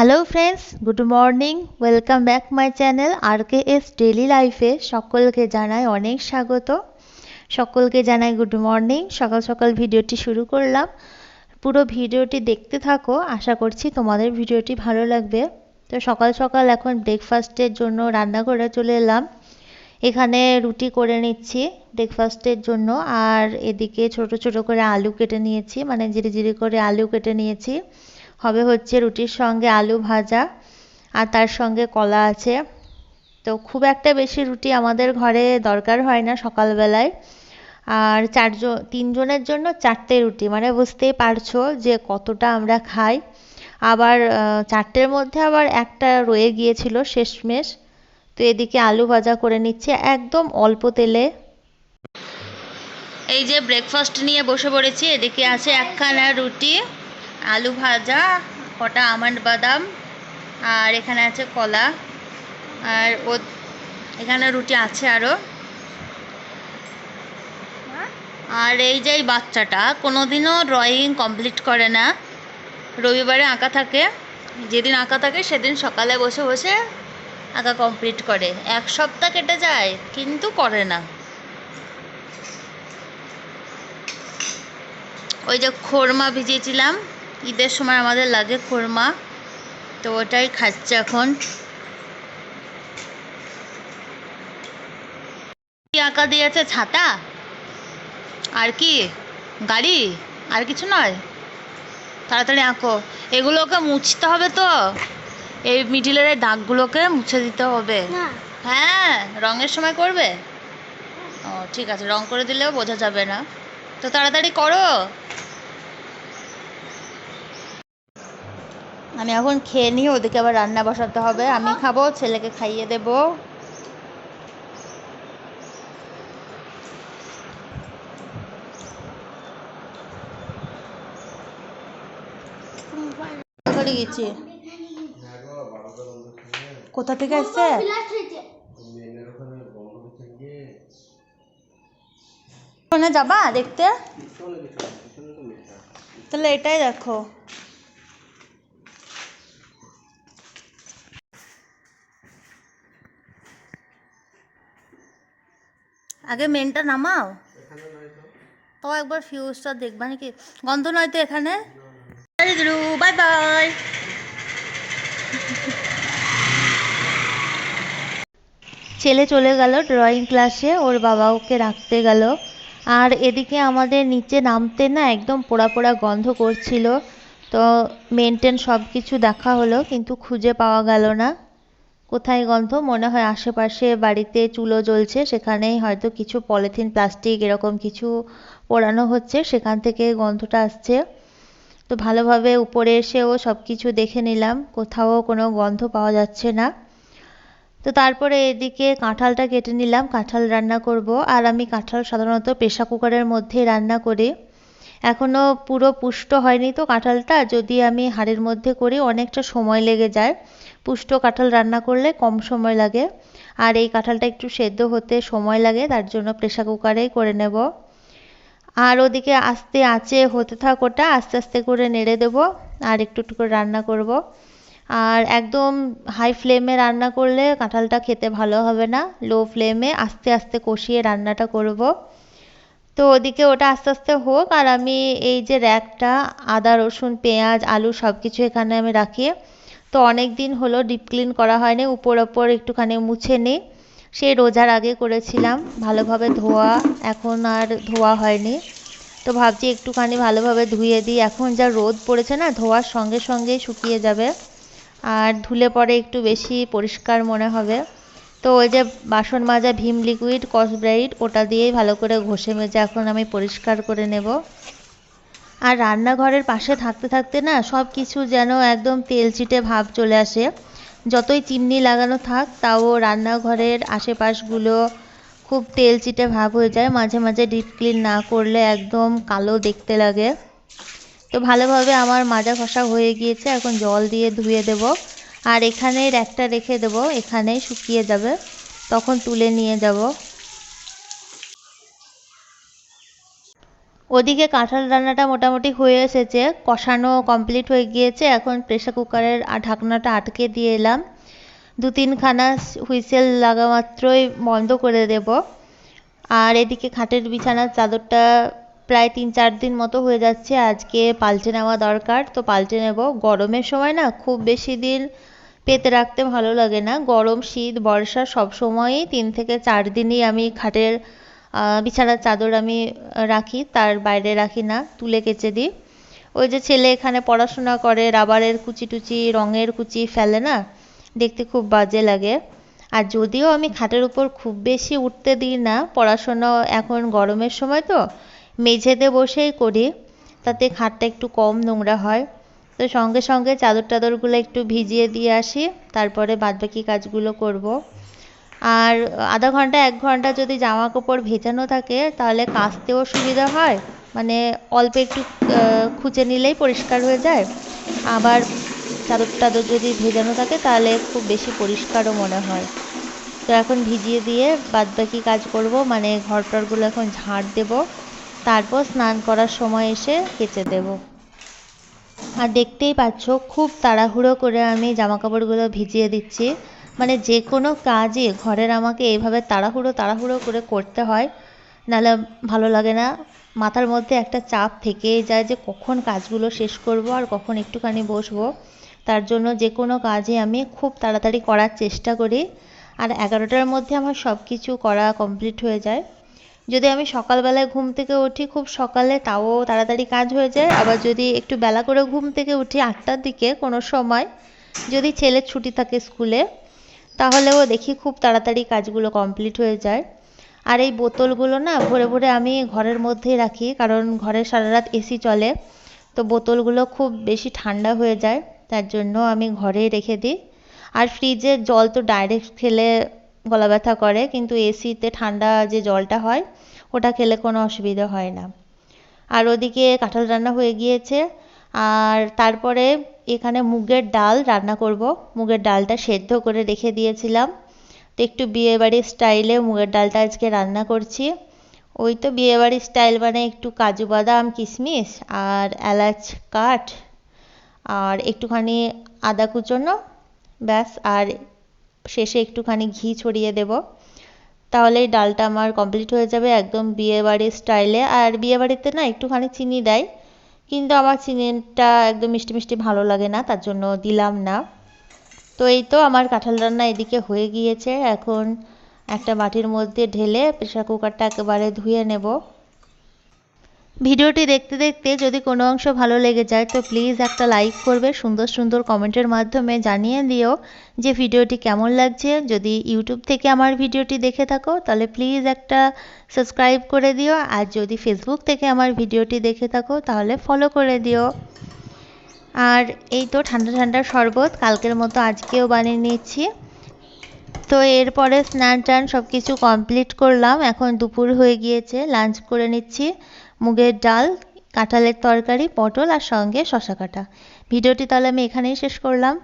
Hello friends good morning welcome back my channel R K S daily লাইফে সকলকে জানাই অনেক স্বাগত। সকলকে জানাই গুড মর্নিং সকাল সকাল ভিডিওটি শুরু করলাম। পুরো ভিডিওটি দেখতে থাকো। আশা করছি তোমাদের ভিডিওটি ভালো লাগবে। তো সকাল সকাল এখন ব্রেকফাস্টের জন্য রান্না করে চলে এলাম। এখানে রুটি করে নিচ্ছি ব্রেকফাস্টের জন্য। আর এদিকে ছোট ছোট করে আলু কেটে নিয়েছি। মানে জিরে জিরে করে আলু কেটে নিয়েছি। হবে হচ্ছে রুটির সঙ্গে আলু ভাজা আর তার সঙ্গে কলা আছে। তো খুব একটা বেশি রুটি আমাদের ঘরে দরকার হয় না সকালবেলায়। আর চারজন, তিনজনের জন্য চারটে রুটি। মানে বুঝতেই পারছ যে কতটা আমরা খাই। আবার চারটের মধ্যে আবার একটা রয়ে গিয়েছিল শেষমেশ। তো এদিকে আলু ভাজা করে নিচ্ছে একদম অল্প তেলে। এই যে ব্রেকফাস্ট নিয়ে বসে পড়েছি, এদিকে আছে একখানা রুটি। আলু ভাজা, কটা আমন্ড বাদাম, আর এখানে আছে কলা, আর ও, এখানে রুটি আছে আরও আর এই যে বাচ্চাটা, কোনোদিনও ড্রয়িং কমপ্লিট করে না। রবিবারে আঁকা থাকে, যেদিন আঁকা থাকে সেদিন সকালে বসে বসে আঁকা কমপ্লিট করে। এক সপ্তাহ কেটে যায়, কিন্তু করে না। ওই যে খোরমা ভিজিয়েছিলাম ঈদের সময় আমাদের লাগে খোরমা তো ওটাই খাচ্ছে এখন। আঁকা দিয়েছে ছাতা? আর কি? গাড়ি? আর কিছু নয়? তাড়াতাড়ি আঁকো। এগুলোকে মুছতে হবে তো। এই মিডিলের এই দাগগুলোকে মুছে দিতে হবে। হ্যাঁ রঙের সময় করবে? ও ঠিক আছে রং করে দিলেও বোঝা যাবে না। তো তাড়াতাড়ি করো। আমি এখন খেয়ে নিই ওদিকে আবার রান্না বসাতে হবে। আমি খাব, ছেলেকে খাইয়ে দেব। গেছি? কোথা থেকে আসছে যাবা দেখতে? তাহলে এটাই দেখো। আগে মেনটা নামাও। তো একবার ফিউজটা দেখবা নাকি? গন্ধ নয় তো এখানে? বাই বাই ছেলে চলে গেল ড্রয়িং ক্লাসে ওর বাবা ওকে রাখতে গেল। আর এদিকে আমাদের নিচে নামতে না একদম পোড়া পোড়া গন্ধ করছিল। তো মেনটেন সব কিছু দেখা হলো কিন্তু খুঁজে পাওয়া গেল না। কোথায় গন্ধ? মনে হয় আশেপাশে বাড়িতে চুলো জ্বলছে, সেখানেই হয়তো কিছু পলিথিন, প্লাস্টিক এরকম কিছু পোড়ানো হচ্ছে, সেখান থেকে গন্ধটা আসছে। তো ভালোভাবে উপরে এসেও সব কিছু দেখে নিলাম, কোথাও কোনো গন্ধ পাওয়া যাচ্ছে না। তো তারপরে এদিকে কাঁঠালটা কেটে নিলাম, কাঁঠাল রান্না করব। আর আমি কাঁঠাল সাধারণত প্রেশার কুকারের মধ্যেই রান্না করি। এখনও পুরো পুষ্ট হয়নি তো কাঁঠালটা। যদি আমি হাড়ের মধ্যে করি, অনেকটা সময় লেগে যায়। পুষ্ট কাঁঠাল রান্না করলে কম সময় লাগে। আর এই কাঁঠালটা একটু সেদ্ধ হতে সময় লাগে, তার জন্য প্রেশার কুকারেই করে নেব। আর ওদিকে আস্তে আঁচে হতে থাক ওটা আস্তে আস্তে করে নেড়ে দেব আর একটু একটু করে রান্না করব। আর একদম হাই ফ্লেমে রান্না করলে কাঁঠালটা খেতে ভালো হবে না। লো ফ্লেমে আস্তে আস্তে কষিয়ে রান্নাটা করব। তো ওদিকে ওটা আস্তে আস্তে হোক, আর আমি এই যে র্যাকটা, আদা, রসুন, পেঁয়াজ, আলু সব কিছু এখানে আমি রাখি। তো অনেক দিন হলো ডিপ ক্লিন করা হয়নি, উপর ওপর একটুখানি মুছে নিই সেই রোজার আগে করেছিলাম, ভালোভাবে ধোয়া, এখন আর ধোয়া হয়নি। তো ভাবছি একটুখানি ভালোভাবে ধুয়ে দিই। এখন যা রোদ পড়েছে না, ধোয়ার সঙ্গে সঙ্গেই শুকিয়ে যাবে। আর ধুলে পরে একটু বেশি পরিষ্কার মনে হবে। তো ওই যে বাসন মাজা, ভীম লিকুইড কসব্রাইট ওটা দিয়েই ভালো করে ঘষে মেজে এখন আমি পরিষ্কার করে নেব। আর রান্নাঘরের পাশে থাকতে থাকতে না সব কিছু যেন একদম তেল চিটে ভাব চলে আসে। যতই চিমনি লাগানো থাক, তাও রান্নাঘরের আশেপাশগুলো খুব তেল চিটে ভাব হয়ে যায়। মাঝে মাঝে ডিপ ক্লিন না করলে একদম কালো দেখতে লাগে। তো ভালোভাবে আমার মাজা ঘষা হয়ে গিয়েছে। এখন জল দিয়ে ধুয়ে দেব। আর এখানে একটা রেখে দেব এখানেই শুকিয়ে যাবে। তখন তুলে নিয়ে যাব। ওদিকে কাঁঠাল রান্নাটা মোটামুটি হয়ে এসেছে, কষানো কমপ্লিট হয়ে গিয়েছে। এখন প্রেশার কুকারের ঢাকনাটা আটকে দিয়ে এলাম। দু তিনখানা হুইসেল লাগা মাত্রই বন্ধ করে দেব। আর এদিকে খাটের বিছানার চাদরটা প্রায় তিন চার দিন মতো হয়ে যাচ্ছে। আজকে পাল্টে নেওয়া দরকার। তো পাল্টে নেব। গরমের সময় না খুব বেশি দিন পেতে রাখতে ভালো লাগে না। গরম, শীত, বর্ষা সব সময়ই তিন থেকে চার দিনই আমি খাটের বিছানার চাদর আমি রাখি, তার বাইরে রাখি না, তুলে কেচে দিই। ওই যে ছেলে এখানে পড়াশোনা করে, রাবারের কুচি টুচি, রঙের কুচি ফেলে না, দেখতে খুব বাজে লাগে। আর যদিও আমি খাটের উপর খুব বেশি উঠতে দিই না পড়াশোনা এখন গরমের সময় তো, মেঝেতে বসেই করি, তাতে খাটটা একটু কম নোংরা হয়। তো সঙ্গে সঙ্গে চাদর টাদরগুলো একটু ভিজিয়ে দিয়ে আসি, তারপরে বাদবাকি কাজগুলো করব। আর আধা ঘণ্টা, এক ঘণ্টা যদি জামা কাপড় ভেজানো থাকে, তাহলে কাচতেও সুবিধা হয়। মানে অল্প একটু খুঁচে নিলেই পরিষ্কার হয়ে যায়। আবার চাদর টাদর যদি ভেজানো থাকে, তাহলে খুব বেশি পরিষ্কারও মনে হয়। তো এখন ভিজিয়ে দিয়ে বাদ বাকি কাজ করব মানে ঘর টরগুলো এখন ঝাড় দেব। তারপর স্নান করার সময় এসে কেচে দেব। আর দেখতেই পাচ্ছ, খুব তাড়াহুড়ো করে আমি জামা কাপড়গুলো ভিজিয়ে দিচ্ছি। মানে যে কোনো কাজই ঘরের আমাকে এইভাবে তাড়াহুড়ো তাড়াহুড়ো করে করতে হয়, নাহলে ভালো লাগে না। মাথার মধ্যে একটা চাপ থেকেই যায় যে কখন কাজগুলো শেষ করব আর কখন একটুখানি বসবো। তার জন্য যে কোনো কাজই আমি খুব তাড়াতাড়ি করার চেষ্টা করি। আর এগারোটার মধ্যে আমার সব কিছু করা কমপ্লিট হয়ে যায়। যদি আমি সকালবেলায় ঘুম থেকে উঠি, খুব সকালে তাও তাড়াতাড়ি কাজ হয়ে যায়। আবার যদি একটু বেলা করে ঘুম থেকে উঠি আটটার দিকে কোনো সময়, যদি ছেলের ছুটি থাকে স্কুলে, তাহলেও দেখি খুব তাড়াতাড়ি কাজগুলো কমপ্লিট হয়ে যায়। আর এই বোতলগুলো না ভরে ভরে আমি ঘরের মধ্যেই রাখি, কারণ ঘরে সারা রাত এসি চলে, তো বোতলগুলো খুব বেশি ঠান্ডা হয়ে যায়, তার জন্য আমি ঘরেই রেখে দিই। আর ফ্রিজের জল তো ডাইরেক্ট খেলে গলা ব্যথা করে, কিন্তু এসিতে ঠান্ডা যে জলটা হয়, ওটা খেলে কোনো অসুবিধা হয় না। আর ওদিকে কাঁঠাল রান্না হয়ে গিয়েছে। আর তারপরে এখানে মুগের ডাল রান্না করব। মুগের ডালটা সেদ্ধ করে রেখে দিয়েছিলাম। তো একটু বিয়েবাড়ির স্টাইলে মুগের ডালটা আজকে রান্না করছি। ওই তো বিয়েবাড়ির স্টাইল মানে একটু কাজু বাদাম, কিশমিশ আর এলাচ কাঠ আর একটুখানি আদা কুচোনো, ব্যাস। আর শেষে একটুখানি ঘি ছড়িয়ে দেব। তাহলেই ডালটা আমার কমপ্লিট হয়ে যাবে একদম বিয়েবাড়ির স্টাইলে আর বিয়েবাড়িতে না একটুখানি চিনি দেয়, কিন্তু আমার চিনিটা একদম মিষ্টি মিষ্টি ভালো লাগে না, তার জন্য দিলাম না। তো এই তো আমার কাঁঠাল রান্না এদিকে হয়ে গিয়েছে। এখন একটা বাটির মধ্যে ঢেলে প্রেশার কুকারটা একেবারে ধুয়ে নেব। ভিডিওটি দেখতে দেখতে যদি কোনো অংশ ভালো লেগে যায়, তো প্লিজ একটা লাইক করবে, সুন্দর সুন্দর কমেন্টের মাধ্যমে জানিয়ে দিও যে ভিডিওটি কেমন লাগছে। যদি ইউটিউব থেকে আমার ভিডিওটি দেখে থাকো, তাহলে প্লিজ একটা সাবস্ক্রাইব করে দিও। আর যদি ফেসবুক থেকে আমার ভিডিওটি দেখে থাকো, তাহলে ফলো করে দিও। আর এই তো ঠান্ডা ঠান্ডা শরবত, কালকের মতো আজকেও বানিয়ে নিচ্ছি তো এরপরে স্নান টান সব কিছু কমপ্লিট করলাম। এখন দুপুর হয়ে গিয়েছে লাঞ্চ করে নিচ্ছি। মুগের ডাল, কাঁঠালের তরকারি, পটল আর সঙ্গে শশা কাটা। ভিডিওটি তাহলে আমি এখানেই শেষ করলাম।